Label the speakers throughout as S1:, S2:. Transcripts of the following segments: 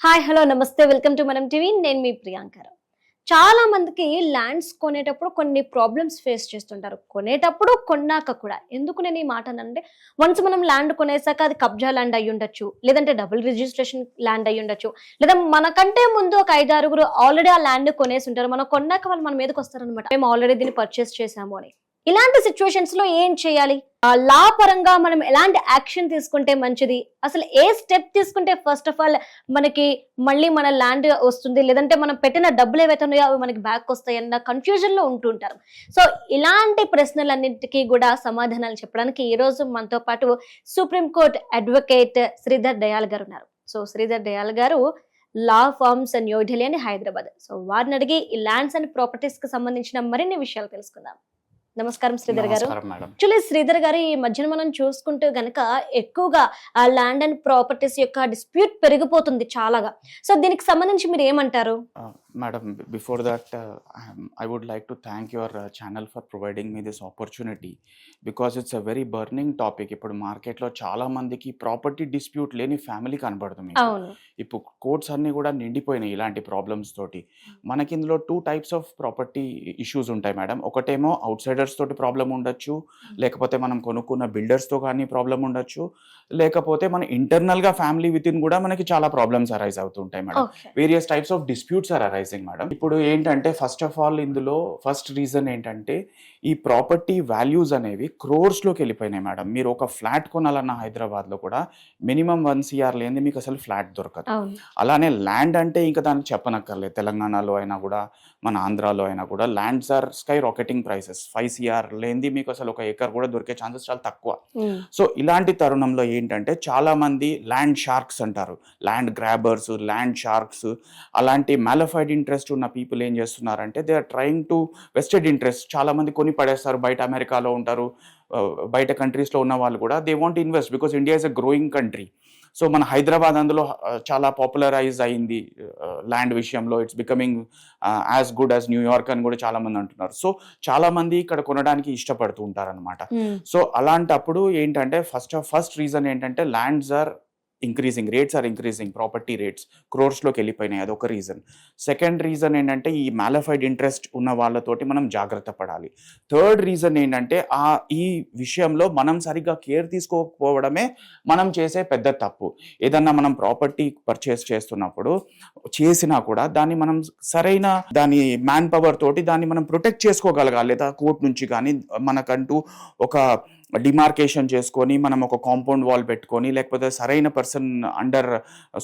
S1: Hi hello నమస్తే welcome to మనం TV. నేను మీ ప్రియాంకర్ చాలా మందికి ల్యాండ్స్ కొనేటప్పుడు కొన్ని ప్రాబ్లమ్స్ ఫేస్ చేస్తుంటారు. కొనేటప్పుడు కొన్నాక కూడా ఎందుకు నేను ఈ మాట అంటే వన్స్ మనం ల్యాండ్ కొనేసాక అది కబ్జా ల్యాండ్ అయి ఉండొచ్చు లేదంటే డబుల్ రిజిస్ట్రేషన్ ల్యాండ్ అయి ఉండొచ్చు లేదా మనకంటే ముందు ఒక ఐదు ఆరుగురు ఆల్రెడీ ఆ ల్యాండ్ కొనేసి ఉంటారు. మనం కొన్నాక వాళ్ళు మన మీదకి వస్తారనమాట మేము ఆల్రెడీ దీన్ని పర్చేస్ చేసాము అని. ఇలాంటి సిచ్యువేషన్స్లో ఏం చేయాలి? లా పరంగా మనం ఎలాంటి యాక్షన్ తీసుకుంటే మంచిది? అసలు ఏ స్టెప్ తీసుకుంటే ఫస్ట్ ఆఫ్ ఆల్ మనకి మళ్ళీ మన ల్యాండ్ వస్తుంది? లేదంటే మనం పెట్టిన డబ్బులు ఏవైతే ఉన్నాయో అవి మనకి బ్యాక్ వస్తాయన్న కన్ఫ్యూజన్లో ఉంటుంటారు సో ఇలాంటి ప్రశ్నలన్నింటికీ కూడా సమాధానాలు చెప్పడానికి ఈ రోజు మనతో పాటు సుప్రీంకోర్టు అడ్వకేట్ శ్రీధర్ దయాల్ గారు ఉన్నారు. So Sridhar Dayal garu law firms and New Delhi and Hyderabad. So వారిని అడిగి ఈ ల్యాండ్స్ అండ్ ప్రాపర్టీస్కి సంబంధించిన మరిన్ని విషయాలు తెలుసుకుందాం. నమస్కారం శ్రీధర్ గారు. యాక్చువల్లీ శ్రీధర్ గారు ఈ మధ్యన మనం చూసుకుంటే గనక ఎక్కువగా ఆ ల్యాండ్ అండ్ ప్రాపర్టీస్ యొక్క డిస్ప్యూట్ పెరిగిపోతుంది చాలాగా. సో దీనికి సంబంధించి మీరు ఏమంటారు?
S2: Madam before that I would like to thank your channel for providing me this opportunity because it's a very burning topic ఇప్పుడు మార్కెట్లో చాలా మందికి ప్రాపర్టీ డిస్ప్యూట్ లేని ఫ్యామిలీ కనబడుతుంది.
S1: అవును.
S2: ఇప్పుడు కోర్ట్స్ అన్ని కూడా నిండిపోయినాయి ఇలాంటి ప్రాబ్లమ్స్ తోటి. మనకి ఇందులో two types of property issues ఉంటాయి మేడం ఒకటేమో అవుట్ సైడర్స్ తోటి ప్రాబ్లం ఉండొచ్చు. లేకపోతే మనం కొనుక్కున్న బిల్డర్స్తో కానీ ప్రాబ్లం ఉండొచ్చు. లేకపోతే మన ఇంటర్నల్గా ఫ్యామిలీ విత్ ఇన్ కూడా మనకి చాలా ప్రాబ్లమ్స్ అరైజ్ అవుతుంటాయి madam various types of disputes are arising madam ఇప్పుడు ఏంటంటే ఫస్ట్ ఆఫ్ ఆల్ ఇందులో ఫస్ట్ రీజన్ ఏంటంటే ఈ ప్రాపర్టీ వాల్యూస్ అనేవి క్రోర్స్లోకి వెళ్ళిపోయినాయి మేడం మీరు ఒక ఫ్లాట్ కొనాలన్న హైదరాబాద్లో కూడా మినిమం వన్ సిఆర్ లేనిది మీకు అసలు ఫ్లాట్ దొరకదు. అలానే ల్యాండ్ అంటే ఇంకా దానికి చెప్పనక్కర్లేదు. తెలంగాణలో అయినా కూడా మన ఆంధ్రాలో అయినా కూడా lands are sky rocketing prices five CR లేనిది మీకు అసలు ఒక ఎకర్ కూడా దొరికే ఛాన్సెస్ చాలా తక్కువ. సో ఇలాంటి తరుణంలో ఏంటంటే చాలామంది ల్యాండ్ షార్క్స్ అంటారు. ల్యాండ్ గ్రాబర్స్ ల్యాండ్ షార్క్స్ అలాంటి మ్యాలఫైడ్ ఇంట్రెస్ట్ ఉన్న పీపుల్ ఏం చేస్తున్నారంటే they are trying to vested interest. చాలామంది కొని పడేస్తారు బయట అమెరికాలో ఉంటారు బయట కంట్రీస్లో ఉన్న వాళ్ళు కూడా. They want invest because India is a growing country. So మన హైదరాబాద్ అందులో చాలా పాపులరైజ్ అయింది ల్యాండ్ విషయంలో. It's becoming as good as New York అని కూడా చాలా మంది అంటున్నారు. సో చాలా మంది ఇక్కడ కొనడానికి ఇష్టపడుతూ ఉంటారు అనమాట
S1: ఉమ్.
S2: సో అలాంటప్పుడు ఏంటంటే ఫస్ట్ ఫస్ట్ రీజన్ ఏంటంటే lands are increasing rates are increasing property rates క్రోర్స్లోకి వెళ్ళిపోయినాయి అదొక రీజన్ సెకండ్ రీజన్ ఏంటంటే ఈ మ్యాలఫైడ్ ఇంట్రెస్ట్ ఉన్న వాళ్ళతోటి మనం జాగ్రత్త పడాలి. థర్డ్ రీజన్ ఏంటంటే ఆ ఈ విషయంలో మనం సరిగ్గా కేర్ తీసుకోకపోవడమే మనం చేసే పెద్ద తప్పు. ఏదన్నా మనం ప్రాపర్టీ పర్చేస్ చేస్తున్నప్పుడు చేసినా కూడా దాన్ని మనం సరైన దాని మ్యాన్ పవర్ తోటి దాన్ని మనం ప్రొటెక్ట్ చేసుకోగలగాలి. లేదా కోర్టు నుంచి కానీ మనకంటూ ఒక డిమార్కేషన్ చేసుకొని మనం ఒక కాంపౌండ్ వాల్ పెట్టుకొని లేకపోతే సరైన పర్సన్ అండర్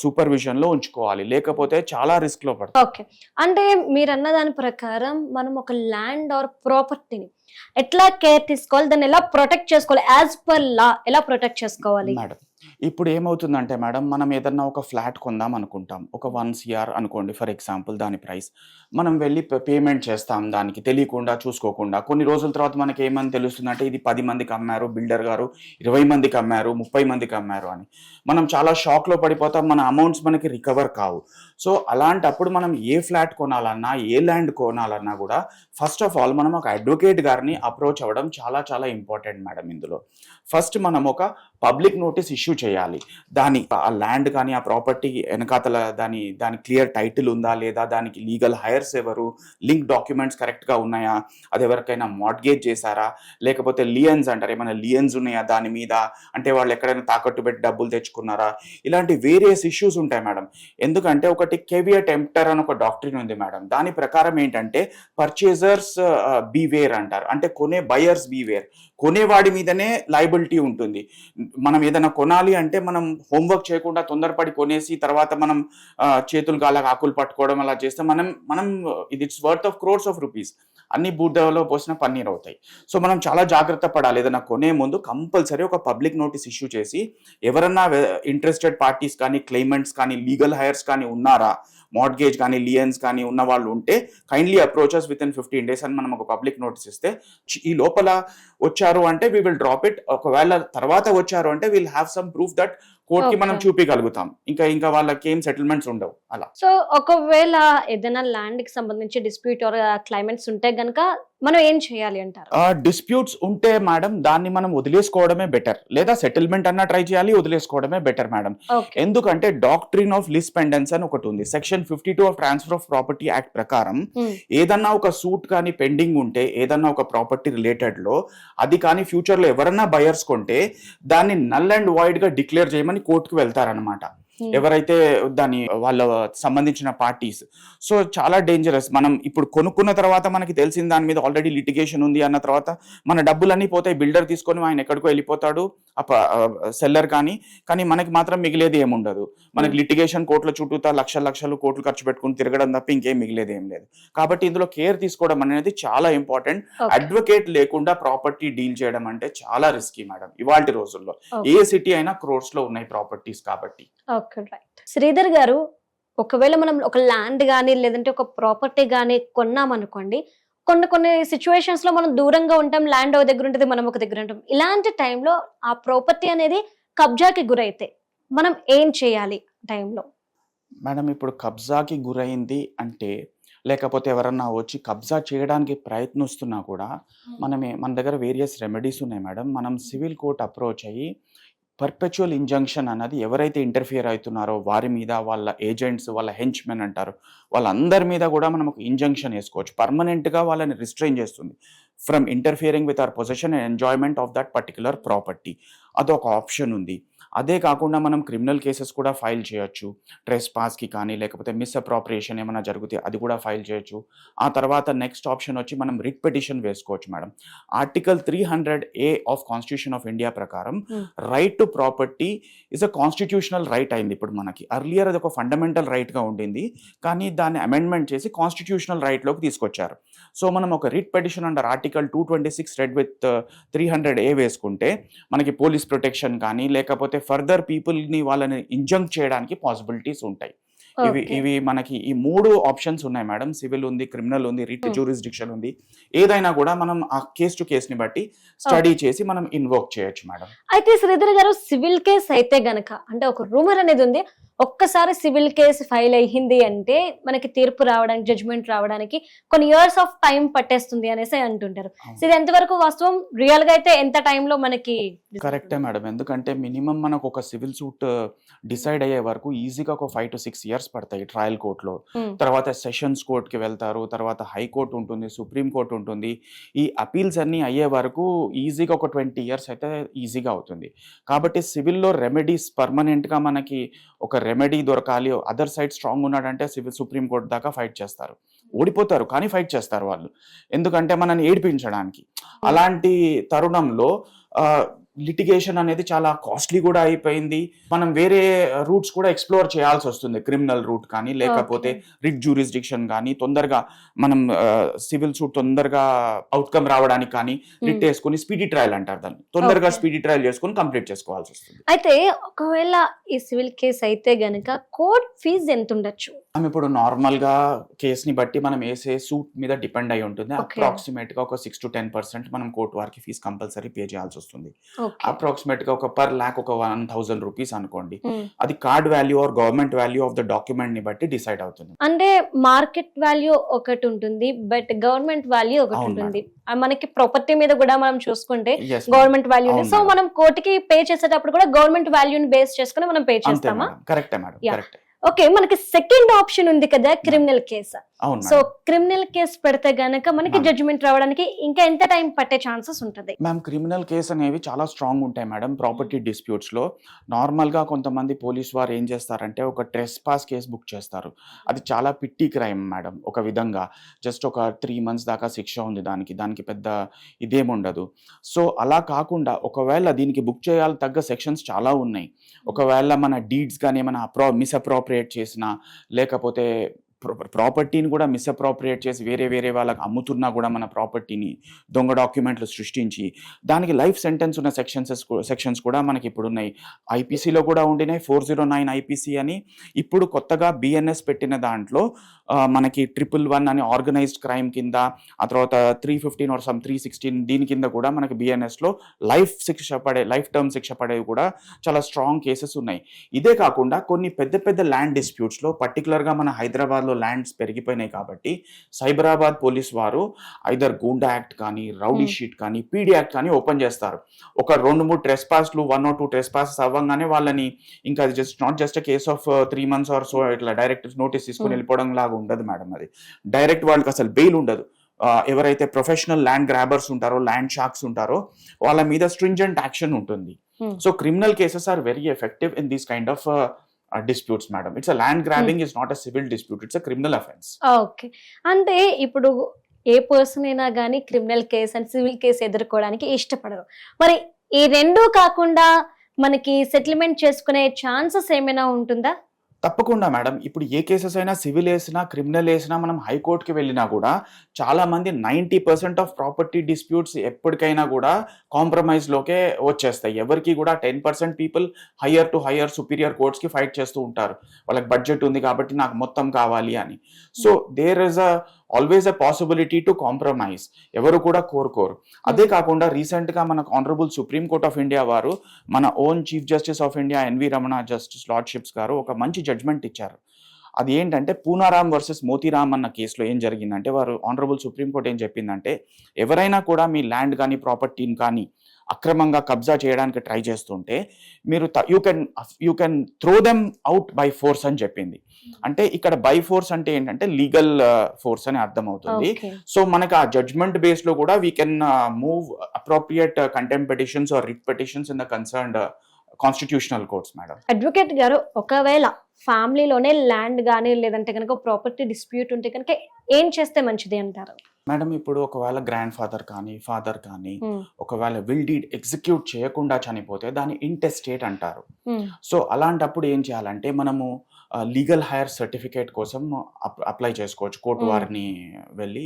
S2: సూపర్విజన్లో ఉంచుకోవాలి. లేకపోతే చాలా రిస్క్లో పడతాం.
S1: ఓకే. అంటే మీరు అన్న దాని ప్రకారం మనం ఒక ల్యాండ్ ఆర్ ప్రాపర్టీని ఎట్లా కేర్ తీసుకోవాలి? దాన్ని ఎలా ప్రొటెక్ట్ చేసుకోవాలి? యాజ్ పర్ లా ఎలా ప్రొటెక్ట్ చేసుకోవాలి?
S2: మేడం ఇప్పుడు ఏమవుతుందంటే మేడం మనం ఏదన్నా ఒక ఫ్లాట్ కొందాం అనుకుంటాం. ఒక వన్ సిఆర్ అనుకోండి ఫర్ ఎగ్జాంపుల్ దాని ప్రైస్. మనం వెళ్ళి పేమెంట్ చేస్తాం దానికి తెలియకుండా చూసుకోకుండా. కొన్ని రోజుల తర్వాత మనకి ఏమని తెలుస్తుందంటే ఇది పది మందికి అమ్మారు బిల్డర్ గారు ఇరవై మందికి అమ్మారు ముప్పై మందికి అమ్మారు అని. మనం చాలా షాక్లో పడిపోతాం మన అమౌంట్స్ మనకి రికవర్ కావు. సో అలాంటప్పుడు మనం ఏ ఫ్లాట్ కొనాలన్నా ఏ ల్యాండ్ కొనాలన్నా కూడా ఫస్ట్ ఆఫ్ ఆల్ మనం ఒక అడ్వకేట్ గారిని అప్రోచ్ అవ్వడం చాలా చాలా ఇంపార్టెంట్ మేడం ఇందులో. ఫస్ట్ మనం ఒక పబ్లిక్ నోటీస్ ఇష్యూ చేయాలి. దాని ఆ ల్యాండ్ కానీ ఆ ప్రాపర్టీ వెనకాతల దాని దాని క్లియర్ టైటిల్ ఉందా లేదా దానికి లీగల్ హైర్స్ ఎవరు లింక్ డాక్యుమెంట్స్ కరెక్ట్గా ఉన్నాయా అది ఎవరికైనా మార్ట్గేజ్ చేశారా లేకపోతే లియన్స్ అంటారు ఏమైనా లియన్స్ ఉన్నాయా దాని మీద అంటే వాళ్ళు ఎక్కడైనా తాకట్టు పెట్టి డబ్బులు తెచ్చుకున్నారా? ఇలాంటి వేరియస్ ఇష్యూస్ ఉంటాయి మేడం. ఎందుకంటే ఒకటి కెవియట్ ఎంప్టర్ అని ఒక డాక్టరీన్ ఉంది మేడం. దాని ప్రకారం ఏంటంటే పర్చేజర్స్ బీవేర్ అంటారు. అంటే కొనే బయర్స్ బీవేర్. కొనేవాడి మీదనే లైబిలిటీ ఉంటుంది. మనం ఏదైనా కొనాలి అంటే మనం హోంవర్క్ చేయకుండా తొందరపడి కొనేసి తర్వాత మనం చేతులు కాళ్ళకి ఆకులు పట్టుకోవడం అలా చేస్తే మనం మనం ఇది it's worth of crores of rupees అన్ని బూర్దలో పోసిన పన్నీర్ అవుతాయి. సో మనం చాలా జాగ్రత్త పడాలి. ఏదైనా కొనే ముందు కంపల్సరీ ఒక పబ్లిక్ నోటీస్ ఇష్యూ చేసి ఎవరన్నా ఇంట్రెస్టెడ్ పార్టీస్ కానీ క్లైమెంట్స్ కానీ లీగల్ హైర్స్ కానీ ఉన్నారా? మార్గేజ్ కానీ లియన్స్ కానీ ఉన్న వాళ్ళు ఉంటే kindly approaches within fifteen days అని మనం ఒక పబ్లిక్ నోటీస్ ఇస్తే ఈ లోపల వచ్చారు అంటే వీ విల్ డ్రాప్ ఇట్ ఒకవేళ తర్వాత వచ్చారు అంటే will have some proof that కోర్ట్కి మనం. చూపించగలుగుతాం ఇంకా ఇంకా వాళ్ళకి ఏం సెటిల్మెంట్స్ ఉండవు. అలా.
S1: సో ఒకవేళ ఏదైనా ల్యాండ్కి సంబంధించి డిస్ప్యూట్ ఆర్ క్లైమేట్స్ ఉంటే గనక మనం ఏం చేయాలి అంటారు?
S2: డిస్ప్యూట్స్ ఉంటే మేడం దాన్ని మనం వదిలేసుకోవడమే బెటర్. లేదా సెటిల్మెంట్ అన్నా ట్రై చేయాలి వదిలేసుకోవడమే బెటర్ మేడం. ఎందుకంటే డాక్ట్రిన్ ఆఫ్ లిస్పెండెన్స్ అని ఒకటి ఉంది. Section fifty two of transfer of property act ప్రకారం ఏదన్నా ఒక సూట్ కానీ పెండింగ్ ఉంటే ఏదన్నా ఒక ప్రాపర్టీ రిలేటెడ్లో అది కానీ ఫ్యూచర్లో ఎవరన్నా బయర్స్ కొంటే దాన్ని నల్ అండ్ వాయిడ్గా డిక్లేర్ చేయమని కోర్టుకు వెళ్తారనమాట ఎవరైతే దాని వాళ్ళ సంబంధించిన పార్టీస్. సో చాలా డేంజరస్ మనం ఇప్పుడు కొనుక్కున్న తర్వాత మనకి తెలిసిన దాని మీద ఆల్రెడీ లిటిగేషన్ ఉంది అన్న తర్వాత మన డబ్బులన్నీ పోతాయి బిల్డర్ తీసుకొని ఆయన ఎక్కడికో వెళ్ళిపోతాడు. సెల్లర్ కానీ కానీ మనకి మాత్రం మిగిలేది ఏముండదు. మనకి లిటిగేషన్ కోట్ల చుట్టూతా లక్షల లక్షలు కోట్లు ఖర్చు పెట్టుకుని తిరగడం తప్ప ఇంకేం మిగిలేది ఏం లేదు. కాబట్టి ఇందులో కేర్ తీసుకోవడం అనేది చాలా ఇంపార్టెంట్ అడ్వకేట్ లేకుండా ప్రాపర్టీ డీల్ చేయడం అంటే చాలా రిస్కీ మేడం ఇవాళ రోజుల్లో. ఏ సిటీ అయినా క్రోర్స్లో ఉన్నాయి ప్రాపర్టీస్ కాబట్టి.
S1: ఓకే రైట్ శ్రీధర్ గారు ఒకవేళ మనం ఒక ల్యాండ్ కానీ లేదంటే ఒక ప్రాపర్టీ కానీ కొన్నామనుకోండి కొన్ని కొన్ని సిచ్యువేషన్స్లో మనం దూరంగా ఉంటాం ల్యాండ్ ఒక దగ్గర ఉంటుంది మనం ఒక దగ్గర ఉంటాం. ఇలాంటి టైంలో ఆ ప్రాపర్టీ అనేది కబ్జాకి గురైతే మనం ఏం చేయాలి టైంలో
S2: మేడం ఇప్పుడు కబ్జాకి గురైంది అంటే లేకపోతే ఎవరన్నా వచ్చి కబ్జా చేయడానికి ప్రయత్నిస్తున్నా కూడా మనమే మన దగ్గర వేరియస్ రెమెడీస్ ఉన్నాయి మేడం. మనం సివిల్ కోర్ట్ అప్రోచ్ అయ్యి పర్పెచువల్ ఇంజంక్షన్ అన్నది ఎవరైతే ఇంటర్ఫియర్ అవుతున్నారో వారి మీద వాళ్ళ ఏజెంట్స్ వాళ్ళ హెంచ్మెన్ అంటారు. వాళ్ళందరి మీద కూడా మనం ఒక ఇంజంక్షన్ వేసుకోవచ్చు. పర్మనెంట్గా వాళ్ళని రిస్ట్రైన్ చేస్తుంది. From interfering with our possession and enjoyment of that particular property అదొక ఆప్షన్ ఉంది. అదే కాకుండా మనం క్రిమినల్ కేసెస్ కూడా ఫైల్ చేయొచ్చు. ట్రెస్ పాస్కి కానీ లేకపోతే మిస్ అప్రాప్రియేషన్ ఏమైనా జరిగితే అది కూడా ఫైల్ చేయొచ్చు. ఆ తర్వాత నెక్స్ట్ ఆప్షన్ వచ్చి మనం రిట్ పిటిషన్ వేసుకోవచ్చు madam. Article three hundred A of constitution of India ప్రకారం. Right to property is a constitutional right అయింది ఇప్పుడు మనకి. అర్లియర్ అది ఒక ఫండమెంటల్ రైట్గా ఉండింది. కానీ దాన్ని అమెండ్మెంట్ చేసి కాన్స్టిట్యూషనల్ రైట్లోకి తీసుకొచ్చారు. సో మనం ఒక writ petition under article two twenty six read with three hundred A వేసుకుంటే మనకి పోలీస్ ప్రొటెక్షన్ కానీ లేకపోతే ఫర్దర్ పీపుల్ని వాళ్ళని ఇంజంక్ చేయడానికి పాసిబిలిటీస్ ఉంటాయి. ఇవి. ఇవి మనకి ఈ మూడు ఆప్షన్స్ ఉన్నాయి మేడం సివిల్ ఉంది క్రిమినల్ ఉంది రిట్
S1: Hmm.
S2: జూరిస్డిక్షన్ ఉంది. ఏదైనా కూడా మనం ఆ కేస్ టు కేస్ని బట్టి స్టడీ చేసి మనం ఇన్వోక్ చేయొచ్చు మేడం
S1: అయితే శ్రీధర్ గారు సివిల్ కేస్ అయితే గనక అంటే ఒక రూమర్ అనేది ఉంది. ఒక్కసారి సివిల్ కేసు ఫైల్ అయ్యింది అంటే మనకి తీర్పు రావడానికి జడ్జ్మెంట్ రావడానికి కొన్ని ఇయర్స్ ఆఫ్ టైం పట్టేస్తుంది అనేసి అంటుంటారు. ఇది ఎంతవరకు వాస్తవం? రియల్గా అయితే ఎంత టైంలో మనకి
S2: కరెక్టే మేడం ఎందుకంటే మినిమం మనకు ఒక సివిల్ సూట్ డిసైడ్ అయ్యే వరకు ఈజీగా ఒక ఫైవ్ టు సిక్స్ ఇయర్స్ పడతాయి ట్రయల్ కోర్టులో
S1: Hmm.
S2: తర్వాత సెషన్స్ కోర్ట్కి వెళ్తారు తర్వాత హైకోర్టు ఉంటుంది సుప్రీం కోర్ట్ ఉంటుంది. ఈ అపీల్స్ అన్నీ అయ్యే వరకు ఈజీగా ఒక ట్వంటీ ఇయర్స్ అయితే ఈజీగా అవుతుంది. కాబట్టి సివిల్లో రెమెడీస్ పర్మనెంట్గా మనకి ఒక రెమెడీ దొరకాలి అదర్ సైడ్ స్ట్రాంగ్ ఉన్నాడంటే సివిల్ సుప్రీం కోర్ట్ దాకా ఫైట్ చేస్తారు. ఓడిపోతారు కానీ ఫైట్ చేస్తారు వాళ్ళు. ఎందుకంటే మనల్ని ఏడిపించడానికి. అలాంటి తరుణంలో లిటిగేషన్ అనేది చాలా కాస్ట్లీ కూడా అయిపోయింది. మనం వేరే రూట్స్ కూడా ఎక్స్ప్లోర్ చేయాల్సి వస్తుంది. క్రిమినల్ రూట్ కానీ లేకపోతే రిట్ జ్యూరిస్డిక్షన్ కానీ తొందరగా మనం సివిల్ సూట్ తొందరగా అవుట్కమ్ రావడానికి కానీ రిట్ వేసుకుని స్పీడీ ట్రయల్ అంటారు దాన్ని. తొందరగా. స్పీడీ ట్రయల్ చేసుకుని కంప్లీట్ చేసుకోవాల్సి వస్తుంది.
S1: అయితే ఒకవేళ ఈ సివిల్ కేసు అయితే గనక కోర్ట్ ఫీజు ఎంత ఉండొచ్చు
S2: మనం ఇప్పుడు నార్మల్గా కేస్ని బట్టి మనం వేసే సూట్ మీద డిపెండ్ అయి ఉంటుంది. అప్రాక్సిమేట్గా ఒక సిక్స్ టు టెన్ పర్సెంట్ మనం కోర్టు వారికి ఫీజు కంపల్సరీ పే చేయాల్సి వస్తుంది. అప్రాక్సిమేట్గా ఒక పర్ ల్యాక్ ఒక వన్ థౌసండ్ రూపీస్ అనుకోండి. అది card value or government value of the డాక్యుమెంట్ని బట్టి డిసైడ్ అవుతుంది.
S1: అంటే మార్కెట్ వాల్యూ ఒకటి ఉంటుంది బట్ గవర్నమెంట్ వాల్యూ ఒకటి ఉంటుంది. మనకి ప్రాపర్టీ మీద కూడా మనం చూసుకుంటే గవర్నమెంట్ వాల్యూ సో. మనం కోర్టుకి పే చేసేటప్పుడు కూడా గవర్నమెంట్ వాల్యూని బేస్ చేసుకుని మనం పే చేస్తామా?
S2: కరెక్టే మేడం. కరెక్ట్
S1: ఓకే మనకి సెకండ్ ఆప్షన్ ఉంది కదా criminal case so criminal case పెడితే గనక మనకి. జడ్జిమెంట్ రావడానికి ఇంకా ఎంత టైం పట్టే ఛాన్సెస్ ఉంటుంది.
S2: మ్యామ్ క్రిమినల్ కేసు అనేవి చాలా స్ట్రాంగ్ ఉంటాయి మేడం ప్రాపర్టీ డిస్ప్యూట్స్లో. నార్మల్గా కొంతమంది పోలీస్ వారు ఏం చేస్తారంటే ఒక ట్రెస్ పాస్ కేసు బుక్ చేస్తారు. అది చాలా పిట్టి క్రైమ్ మేడం ఒక విధంగా. జస్ట్ ఒక త్రీ మంత్స్ దాకా శిక్ష ఉంది దానికి దానికి పెద్ద ఇదేం ఉండదు. సో అలా కాకుండా ఒకవేళ దీనికి బుక్ చేయాలి తగ్గ సెక్షన్స్ చాలా ఉన్నాయి. ఒకవేళ మన డీడ్స్ కానీ ఏమైనా అప్రా మిస్అప్రాప్రియేట్ చేసినా లేకపోతే ప్రాపర్టీని కూడా మిస్అప్రాప్రియేట్ చేసి వేరే వేరే వాళ్ళకి అమ్ముతున్నా కూడా మన ప్రాపర్టీని దొంగ డాక్యుమెంట్లు సృష్టించి దానికి లైఫ్ సెంటెన్స్ ఉన్న సెక్షన్స్ సెక్షన్స్ కూడా మనకి ఇప్పుడు ఉన్నాయి ఐపీసీలో కూడా ఉండినాయి ఫోర్ జీరో నైన్ ఐపీసీ అని. ఇప్పుడు కొత్తగా బిఎన్ఎస్ పెట్టిన దాంట్లో మనకి ట్రిపుల్ వన్ అని ఆర్గనైజ్డ్ క్రైమ్ కింద ఆ తర్వాత three fifteen or some three sixteen దీని కింద కూడా మనకి బిఎన్ఎస్లో లైఫ్ శిక్ష పడే లైఫ్ టర్మ్ శిక్ష పడేవి కూడా చాలా స్ట్రాంగ్ కేసెస్ ఉన్నాయి ఇదే కాకుండా కొన్ని పెద్ద పెద్ద ల్యాండ్ డిస్ప్యూట్స్లో పర్టికులర్గా మన హైదరాబాద్లో ల్యాండ్స్ పెరిగిపోయినాయి కాబట్టి సైబరాబాద్ పోలీస్ వారు ఐదర్ గూండా యాక్ట్ కానీ రౌడీ. షీట్ కానీ పీడీ యాక్ట్ కానీ ఓపెన్ చేస్తారు ఒక రెండు మూడు ట్రెస్ పాస్లు one or two trespasses అవ్వగానే వాళ్ళని ఇంకా just not just case of three months or so ఇట్లా డైరెక్ట్ నోటీస్ తీసుకుని. వెళ్ళిపోవడం లాగా ఉండదు మేడం అది. డైరెక్ట్ వాళ్ళకి అసలు బెయిల్ ఉండదు. ఎవరైతే ప్రొఫెషనల్ ల్యాండ్ గ్రాబర్స్ ఉంటారో ల్యాండ్ షార్క్స్ ఉంటారో వాళ్ళ మీద స్ట్రింజెంట్ యాక్షన్ ఉంటుంది. So criminal cases are very effective in these kind of disputes madam it's land grabbing is not a civil dispute it's criminal offence
S1: okay అంటే ఇప్పుడు ఏ person అయినా కానీ criminal case and civil case ఎదుర్కోవడానికి ఇష్టపడరు. మరి ఈ రెండు కాకుండా మనకి సెటిల్మెంట్ చేసుకునే ఛాన్సెస్ ఏమైనా ఉంటుందా?
S2: తప్పకుండా మేడం. ఇప్పుడు ఏ కేసెస్ అయినా సివిల్ వేసినా క్రిమినల్ వేసినా మనం హైకోర్టుకి వెళ్ళినా కూడా చాలా మంది ninety percent of property disputes ఎప్పటికైనా కూడా కాంప్రమైజ్ లోకే వచ్చేస్తాయి. ఎవరికి కూడా ten percent people higher to higher superior కోర్ట్స్కి fight చేస్తూ ఉంటారు. వాళ్ళకి బడ్జెట్ ఉంది కాబట్టి నాకు మొత్తం కావాలి అని. So there is a always a possibility to compromise ఎవరు కూడా కోరుకోరు. అదే కాకుండా రీసెంట్గా మనకు మన ఆనరబుల్ సుప్రీంకోర్ట్ ఆఫ్ ఇండియా వారు మన own chief justice of India NV Ramana justice lordships గారు ఒక మంచి జడ్జ్మెంట్ ఇచ్చారు. అది ఏంటంటే పూనారాం వర్సెస్ మోతీరామ్ అన్న కేసులో ఏం జరిగిందంటే వారు ఆనరబుల్ సుప్రీంకోర్టు ఏం చెప్పిందంటే ఎవరైనా కూడా మీ ల్యాండ్ కానీ ప్రాపర్టీని కానీ అక్రమంగా కబ్జా చేయడానికి ట్రై చేస్తుంటే మీరు you can you can throw them out by force అని చెప్పింది. అంటే ఇక్కడ బై ఫోర్స్ అంటే ఏంటంటే లీగల్ ఫోర్స్ అని అర్థం అవుతుంది సో మనకి ఆ జడ్జ్మెంట్ బేస్లో కూడా we can move appropriate contempt petitions or writ petitions in the concerned constitutional courts madam
S1: advocate గారు ఒకవేళ ఫ్యామిలీలోనే ల్యాండ్ కానీ లేదంటే కనుక ప్రాపర్టీ డిస్ప్యూట్ ఉంటే కనుక ఏం చేస్తే మంచిది అంటారు
S2: మేడం ఇప్పుడు ఒకవేళ గ్రాండ్ ఫాదర్ కానీ ఫాదర్ కానీ
S1: Hmm.
S2: ఒకవేళ విల్ డీడ్ ఎగ్జిక్యూట్ చేయకుండా చనిపోతే దాన్ని ఇంటెస్టేట్ అంటారు
S1: Hmm.
S2: సో అలాంటప్పుడు ఏం చేయాలంటే మనము లీగల్ హైర్ సర్టిఫికేట్ కోసం అప్లై చేసుకోవచ్చు కోర్టు
S1: Hmm.
S2: వారిని వెళ్ళి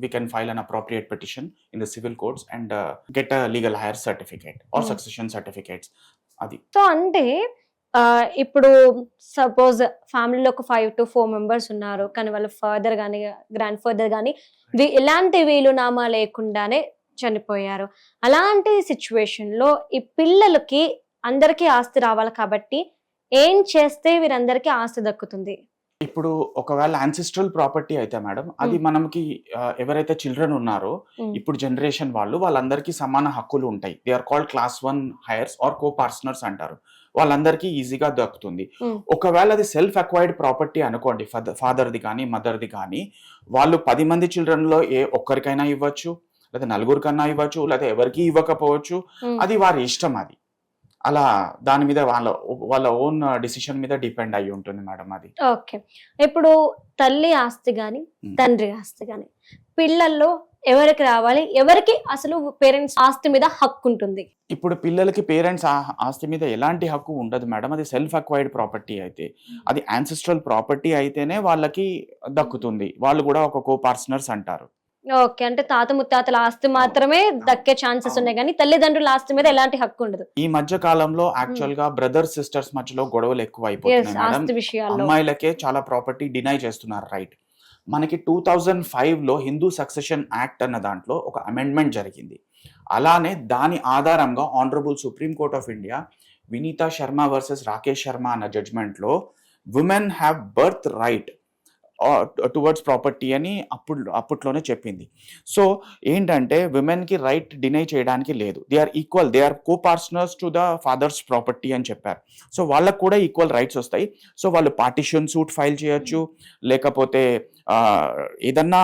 S2: we can file an appropriate petition in the civil courts and get a legal heir certificate or
S1: Hmm.
S2: Succession certificates అది.
S1: సో అంటే ఇప్పుడు సపోజ్ ఫ్యామిలీలో ఒక ఫైవ్ టు ఫోర్ మెంబర్స్ ఉన్నారు కానీ వాళ్ళ ఫాదర్ కానీ గ్రాండ్ ఫాదర్ కానీ ఎలాంటి వీలునామా లేకుండానే చనిపోయారు. అలాంటి సిచ్యువేషన్లో ఈ పిల్లలకి అందరికీ ఆస్తి రావాలి కాబట్టి ఏం చేస్తే వీరందరికీ ఆస్తి దక్కుతుంది?
S2: ఇప్పుడు ఒకవేళ యాన్సిస్ట్రల్ ప్రాపర్టీ అయితే మేడం అది. మనకి ఎవరైతే చిల్డ్రన్ ఉన్నారో. ఇప్పుడు జనరేషన్ వాళ్ళు వాళ్ళందరికీ సమాన హక్కులు ఉంటాయి they are called class one heirs or co partners అంటారు వాళ్ళందరికీ ఈజీగా దక్కుతుంది. ఒకవేళ అది సెల్ఫ్ అక్వైర్డ్ ప్రాపర్టీ అనుకోండి ఫాదర్ది కానీ మదర్ది కానీ వాళ్ళు పది మంది children లో ఏ ఒక్కరికైనా ఇవ్వచ్చు లేదా నలుగురికన్నా ఇవ్వచ్చు లేదా ఎవరికి ఇవ్వకపోవచ్చు. అది వారి ఇష్టం అది అలా దాని మీద వాళ్ళ వాళ్ళ ఓన్ డిసిషన్ మీద డిపెండ్ అయి ఉంటుంది మేడం అది.
S1: ఓకే. ఇప్పుడు తల్లి ఆస్తి గాని. తండ్రి ఆస్తి గాని పిల్లల్లో ఎవరికి రావాలి? ఎవరికి అసలు పేరెంట్స్ ఆస్తి మీద హక్కు ఉంటుంది?
S2: ఇప్పుడు పిల్లలకి పేరెంట్స్ ఆస్తి మీద ఎలాంటి హక్కు ఉండదు మేడం. అది సెల్ఫ్ అక్వైర్డ్ ప్రాపర్టీ అయితే అది యాన్సిస్ట్రల్ ప్రాపర్టీ అయితేనే వాళ్ళకి దక్కుతుంది. వాళ్ళు కూడా ఒక కో పార్ట్నర్స్ అంటారు.
S1: ఓకే అంటే తాత ముత్తాతల ఆస్తి మాత్రమే దక్కే ఛాన్సెస్ ఉన్నాయి కానీ తల్లిదండ్రుల ఆస్తి మీద ఎలాంటి హక్కు ఉండదు.
S2: ఈ మధ్య కాలంలో యాక్చువల్గా బ్రదర్ సిస్టర్స్ మధ్యలో గొడవలు ఎక్కువ అయిపోతున్నాయి మేడం
S1: ఆస్తి విషయాల్లో.
S2: అమ్మాయిలకే చాలా ప్రాపర్టీ డినై చేస్తున్నారు రైట్ మనకి టూ థౌజండ్ ఫైవ్లో హిందూ సక్సెషన్ యాక్ట్ అన్న దాంట్లో ఒక అమెండ్మెంట్ జరిగింది. అలానే దాని ఆధారంగా honourable supreme court of India Vineeta Sharma versus Rakesh Sharma అన్న జడ్జ్మెంట్లో women have birth right towards property అని అప్పుడు అప్పట్లోనే చెప్పింది. సో ఏంటంటే విమెన్కి రైట్ డినై చేయడానికి లేదు. They are equal they are co parceners to the father's property అని చెప్పారు. సో వాళ్ళకు కూడా ఈక్వల్ రైట్స్ వస్తాయి. సో వాళ్ళు పార్టిషన్ సూట్ ఫైల్ చేయొచ్చు. లేకపోతే ఏదన్నా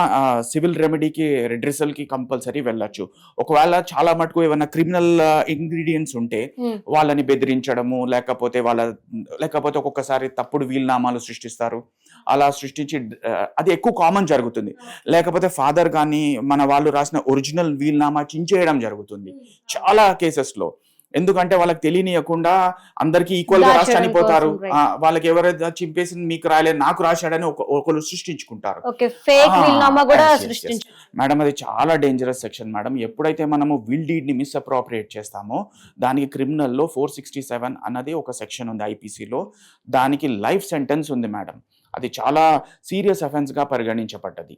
S2: సివిల్ రెమెడీకి రెడ్రెసల్కి కంపల్సరీ వెళ్ళొచ్చు. ఒకవేళ చాలా మటుకు ఏమైనా క్రిమినల్ ఇంగ్రీడియంట్స్ ఉంటే. వాళ్ళని బెదిరించడము లేకపోతే వాళ్ళ లేకపోతే ఒక్కొక్కసారి తప్పుడు వీలునామాలు సృష్టిస్తారు. అలా సృష్టించి అది ఎక్కువ కామన్ జరుగుతుంది. లేకపోతే ఫాదర్ కానీ మన వాళ్ళు రాసిన ఒరిజినల్ వీలునామా చించేయడం జరుగుతుంది. చాలా కేసెస్లో ఎందుకంటే వాళ్ళకి తెలియనియకుండా అందరికి ఈక్వల్గా రాసి చనిపోతారు వాళ్ళకి ఎవరైతే చింపేసి మీకు రాలేదు నాకు రాశాడని ఒక- ఒకరు సృష్టించుకుంటారు. మేడం అది చాలా డేంజరస్ సెక్షన్ మేడం. ఎప్పుడైతే మనము విల్ డీడ్ని మిస్అప్రోప్రియేట్ చేస్తామో దానికి క్రిమినల్లో ఫోర్ సిక్స్టీ సెవెన్ అన్నది ఒక సెక్షన్ ఉంది ఐపీసీలో దానికి లైఫ్ సెంటెన్స్ ఉంది మేడం. అది చాలా సీరియస్ అఫెన్స్గా పరిగణించబడ్డది.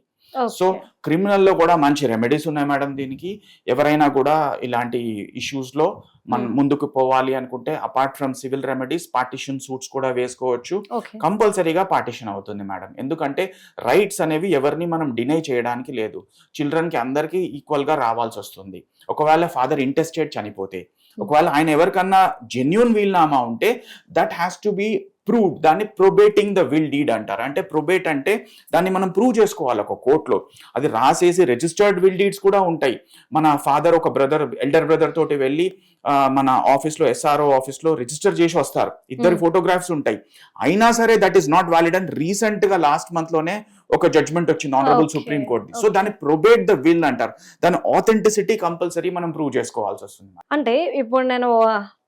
S2: సో క్రిమినల్లో కూడా మంచి రెమెడీస్ ఉన్నాయి మేడం దీనికి. ఎవరైనా కూడా ఇలాంటి issues లో మనం. ముందుకు పోవాలి అనుకుంటే apart from civil remedies partition suits కూడా వేసుకోవచ్చు. కంపల్సరీగా పార్టిషన్ అవుతుంది మేడం. ఎందుకంటే రైట్స్ అనేవి ఎవరిని మనం డినై చేయడానికి లేదు. చిల్డ్రన్కి అందరికీ ఈక్వల్గా రావాల్సి వస్తుంది. ఒకవేళ ఫాదర్ ఇంటెస్టేట్ చనిపోతే ఒకవేళ ఆయన ఎవరికన్నా జెన్యున్ వీల్నామా ఉంటే that has to be prove దాన్ని ప్రొబేటింగ్ ద విల్ డీడ్ అంటారు. అంటే ప్రొబేట్ అంటే దాన్ని మనం ప్రూవ్ చేసుకోవాలి ఒక కోర్టులో. అది రాసేసి రిజిస్టర్డ్ విల్ డీడ్స్ కూడా ఉంటాయి. మన ఫాదర్ ఒక బ్రదర్ ఎల్డర్ బ్రదర్ తోటి వెళ్ళి మన ఆఫీస్లో ఎస్ఆర్ఓ ఆఫీస్లో రిజిస్టర్ చేసి వస్తారు. ఇద్దరు
S1: Hmm.
S2: ఫోటోగ్రాఫ్స్ ఉంటాయి. అయినా సరే that is not valid and రీసెంట్గా లాస్ట్ మంత్లోనే ఒక జడ్జ్మెంట్ వచ్చింది ఆనరబుల్. Supreme court so. దాన్ని ప్రొబేట్ ద విల్ అంటారు. దాని ఆథెంటిసిటీ కంపల్సరీ మనం ప్రూవ్ చేసుకోవాల్సి వస్తుంది.
S1: అంటే ఇప్పుడు నేను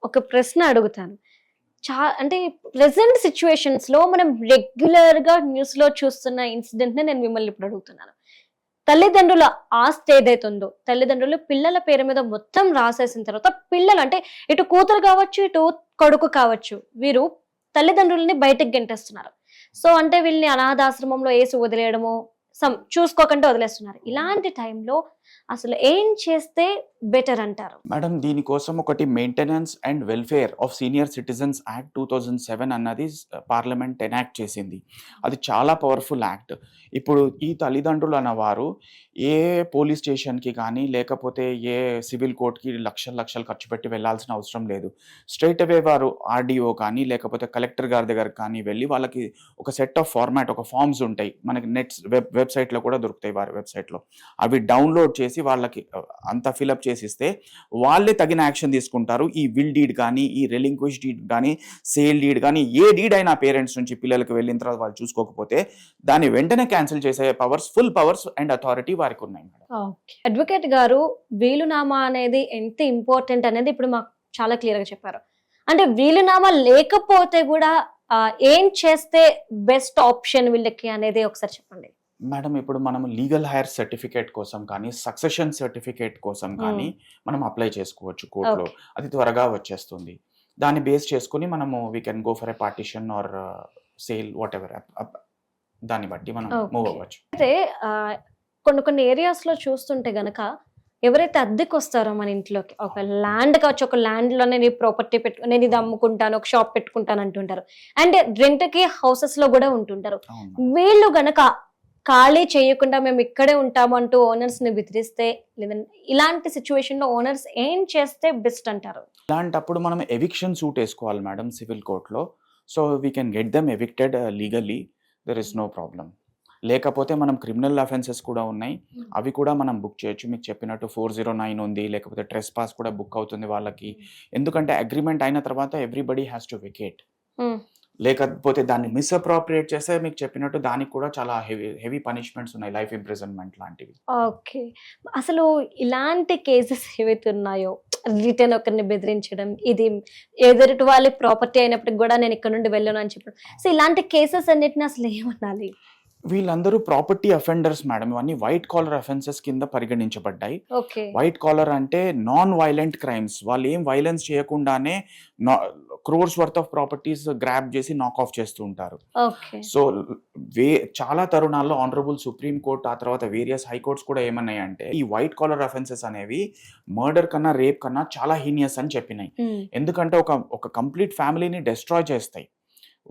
S1: ఒక ప్రశ్న అడుగుతాను. చా అంటే ప్రెసెంట్ సిచ్యువేషన్స్లో మనం రెగ్యులర్గా న్యూస్లో చూస్తున్న ఇన్సిడెంట్ని నేను మిమ్మల్ని ఇప్పుడు అడుగుతున్నాను. తల్లిదండ్రుల ఆస్తి ఏదైతే ఉందో తల్లిదండ్రులు పిల్లల పేరు మీద మొత్తం రాసేసిన తర్వాత పిల్లలు అంటే ఇటు కూతురు కావచ్చు ఇటు కొడుకు కావచ్చు వీరు తల్లిదండ్రులని బయటకు గెంటేస్తున్నారు. సో అంటే వీళ్ళని అనాథాశ్రమంలో వేసి వదిలేయడము సమ్ చూసుకోకుండా వదిలేస్తున్నారు. ఇలాంటి టైంలో అసలు ఏం చేస్తే బెటర్ అంటారు?
S2: మేడం దీనికోసం ఒకటి maintenance and welfare of senior citizens act two thousand seven అన్నది పార్లమెంట్ ఎనాక్ట్ చేసింది. అది చాలా పవర్ఫుల్ యాక్ట్ ఇప్పుడు ఈ తల్లిదండ్రులు అన్నవారు ఏ పోలీస్ స్టేషన్కి కానీ లేకపోతే ఏ సివిల్ కోర్ట్కి లక్షల లక్షలు ఖర్చు పెట్టి వెళ్ళాల్సిన అవసరం లేదు. స్ట్రైట్ అవే వారు ఆర్డీఓ కానీ లేకపోతే కలెక్టర్ గారి దగ్గర కానీ వెళ్ళి వాళ్ళకి ఒక సెట్ ఆఫ్ ఫార్మాట్ ఒక ఫార్మ్స్ ఉంటాయి. మనకి నెట్స్ వెబ్ వెబ్సైట్లో కూడా దొరుకుతాయి వారి వెబ్సైట్లో అవి డౌన్లోడ్ చేసి వాళ్ళకి అంత అంతా ఫిలప్ చేసిస్తే వాళ్ళే తగిన యాక్షన్ తీసుకుంటారు. ఈ విల్ డీడ్ కానీ ఈ రెలింక్విష్ డీడ్ కానీ సేల్ డీడ్ కానీ ఏ డీడ్ అయినా పేరెంట్స్ నుంచి పిల్లలకి వెళ్ళిన తర్వాత వాళ్ళు చూసుకోకపోతే దాన్ని వెంటనే క్యాన్సిల్ చేసే powers full powers and authority వారికి ఉన్నాయి
S1: అడ్వకేట్ గారు వీలునామా అనేది ఎంత ఇంపార్టెంట్ అనేది ఇప్పుడు మాకు చాలా క్లియర్గా చెప్పారు. అంటే వీలునామా లేకపోతే కూడా ఏం చేస్తే బెస్ట్ ఆప్షన్ వీళ్ళకి అనేది ఒకసారి చెప్పండి.
S2: మేడం ఇప్పుడు మనం లీగల్ హైర్ సర్టిఫికేట్ కోసం కానీ సక్సెషన్ సర్టిఫికేట్ కోసం కానీ మనం అప్లై చేసుకోవచ్చు కోర్టులో. అది త్వరగా వచ్చేస్తుంది. దాన్ని బేస్ చేసుకుని మనము we can go for a partition or sale whatever దాన్ని బట్టి మనం. మూవ్ అవ్వచ్చు.
S1: అయితే కొన్ని కొన్ని ఏరియాస్లో చూస్తుంటే గనక ఎవరైతే అద్దెకి వస్తారో మన ఇంట్లోకి ఒక ల్యాండ్ కావచ్చు ఒక ల్యాండ్లో నేను ప్రాపర్టీ పెట్టు నేను ఇది అమ్ముకుంటాను ఒక షాప్ పెట్టుకుంటాను అంటుంటారు. అండ్ రెంట్కి హౌసెస్లో కూడా ఉంటుంటారు. వీళ్ళు గనక ఖాళీ చేయకుండా మేము ఇక్కడే ఉంటాము అంటూ ఓనర్స్ని బెదిరిస్తే లేదంటే ఇలాంటి సిచ్యువేషన్లో ఓనర్స్ ఏం చేస్తే బెస్ట్ అంటారు?
S2: ఇలాంటప్పుడు మనం ఎవిక్షన్ సూట్ వేసుకోవాలి madam civil కోర్ట్లో. So we can get them evicted legally there is no problem లేకపోతే మనం క్రిమినల్ అఫెన్సెస్ కూడా ఉన్నాయి. అవి కూడా మనం బుక్ చేయొచ్చు. మీకు చెప్పినట్టు ఫోర్ జీరో నైన్ ఉంది లేకపోతే ట్రెస్ పాస్ కూడా బుక్ అవుతుంది వాళ్ళకి. ఎందుకంటే అగ్రిమెంట్ అయిన తర్వాత everybody has to vacate
S1: Hmm.
S2: లేకపోతే దాన్ని మిస్అప్రాప్రియేట్ చేస్తే మీకు చెప్పినట్టు దానికి కూడా చాలా హెవీ హెవీ పనిష్మెంట్స్ ఉన్నాయి లైఫ్ ఇంప్రిజన్మెంట్ లాంటివి.
S1: ఓకే. అసలు ఇలాంటి కేసెస్ ఏవైతే ఉన్నాయో రిటర్న్ ఒకరిని బెదిరించడం ఇది ఎదుటి వాళ్ళ ప్రాపర్టీ అయినప్పటికి కూడా నేను ఇక్కడ నుండి వెళ్ళను అని చెప్పడం. సో ఇలాంటి కేసెస్ అన్నిటిని అసలు ఏమనాలి?
S2: వీళ్ళందరూ ప్రాపర్టీ అఫెండర్స్ మేడం. ఇవన్నీ వైట్ కాలర్ అఫెన్సెస్ కింద పరిగణించబడ్డాయి. వైట్ కాలర్ అంటే నాన్ వైలెంట్ క్రైమ్స్ వాళ్ళు ఏం వైలెన్స్ చేయకుండానే crores worth of properties grab చేసి నాక్ ఆఫ్ చేస్తూ ఉంటారు. సో వే చాలా తరుణాల్లో ఆనరబుల్ సుప్రీం కోర్ట్ ఆ తర్వాత వేరియస్ హైకోర్ట్స్ కూడా ఏమన్నాయి అంటే ఈ వైట్ కాలర్ అఫెన్సెస్ అనేవి మర్డర్ కన్నా రేప్ కన్నా చాలా హీనియస్ అని చెప్పినాయి. ఎందుకంటే ఒక ఒక కంప్లీట్ ఫ్యామిలీని డెస్ట్రాయ్ చేస్తాయి.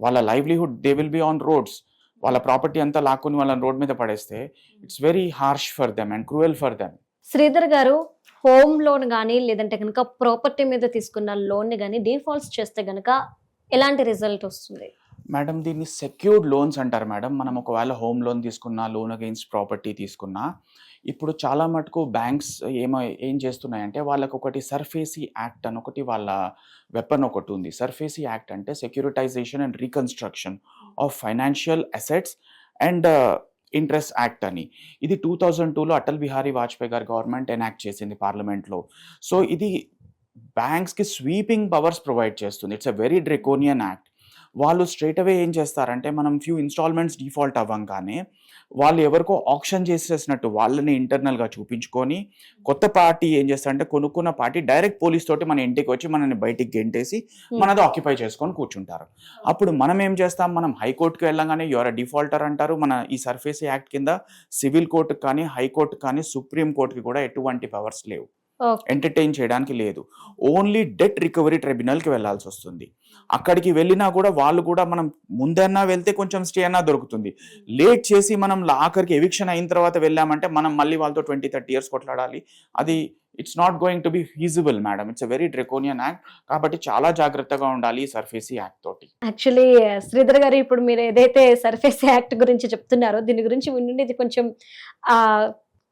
S2: వాళ్ళ livelihood they will be on roads వాళ్ళ ప్రాపర్టీ అంతా లాక్కుని వాళ్ళని రోడ్ మీద పడేస్తే it's very harsh for them and cruel for them
S1: Sridhar గారు హోమ్ లోన్ కానీ లేదంటే కనుక ప్రాపర్టీ మీద తీసుకున్న లోన్ కానీ డిఫాల్ట్స్ చేస్తే గనుక ఎలాంటి రిజల్ట్ వస్తుంది?
S2: మేడం దీన్ని సెక్యూర్డ్ లోన్స్ అంటారు మేడం. మనం ఒకవేళ హోమ్ లోన్ తీసుకున్నా లోన్ అగెయిన్స్ట్ ప్రాపర్టీ తీసుకున్నా ఇప్పుడు చాలా మటుకు బ్యాంక్స్ ఏమో ఏం చేస్తున్నాయంటే వాళ్ళకి ఒకటి సర్ఫేసీ యాక్ట్ అని ఒకటి వాళ్ళ వెపన్ ఒకటి ఉంది. సర్ఫేసీ యాక్ట్ అంటే securitisation and reconstruction of financial assets and interest act అని. ఇది టూ థౌజండ్ టూలో అటల్ బిహారీ వాజ్పేయి గారి గవర్నమెంట్ ఎనాక్ట్ చేసింది పార్లమెంట్లో. సో ఇది బ్యాంక్స్కి స్వీపింగ్ పవర్స్ ప్రొవైడ్ చేస్తుంది. It's a very draconian act వాళ్ళు స్ట్రైట్ అవే ఏం చేస్తారంటే మనం ఫ్యూ ఇన్స్టాల్మెంట్స్ డిఫాల్ట్ అవ్వంగానే వాళ్ళు ఎవరికో ఆప్షన్ చేసేసినట్టు వాళ్ళని ఇంటర్నల్గా చూపించుకొని కొత్త పార్టీ ఏం చేస్తారంటే కొనుక్కున్న పార్టీ డైరెక్ట్ పోలీస్ తోటి మన ఇంటికి వచ్చి మనని బయటికి గెంటేసి మనది ఆక్యుపై చేసుకొని కూర్చుంటారు. అప్పుడు మనం ఏం చేస్తాం మనం హైకోర్టుకి వెళ్ళగానే యువర్ డిఫాల్టర్ అంటారు. మన ఈ సర్ఫేస్ యాక్ట్ కింద సివిల్ కోర్టుకి కానీ హైకోర్టు కానీ సుప్రీం కోర్టుకి కూడా ఎటువంటి పవర్స్ లేవు. ఎంటర్టైన్ చేయడానికి లేదు. ఓన్లీ డెట్ రికవరీ ట్రిబ్యునల్కి వెళ్ళాల్సి వస్తుంది. అక్కడికి వెళ్ళినా కూడా వాళ్ళు కూడా మనం ముందన్నా వెళ్తే కొంచెం స్టే అన్నా దొరుకుతుంది. లేట్ చేసి మనం ఆఖరికి ఎవిక్షన్ అయిన తర్వాత వెళ్ళామంటే మనం మళ్ళీ వాళ్ళతో ట్వంటీ థర్టీ ఇయర్స్ కొట్లాడాలి. అది it's not going to be feasible madam it's very draconian act కాబట్టి చాలా జాగ్రత్తగా ఉండాలి ఈ సర్ఫేసీ యాక్ట్ తోటి.
S1: యాక్చువల్లీ శ్రీధర్ గారు ఇప్పుడు మీరు ఏదైతే సర్ఫేస్ యాక్ట్ గురించి చెప్తున్నారో దీని గురించి ఇది కొంచెం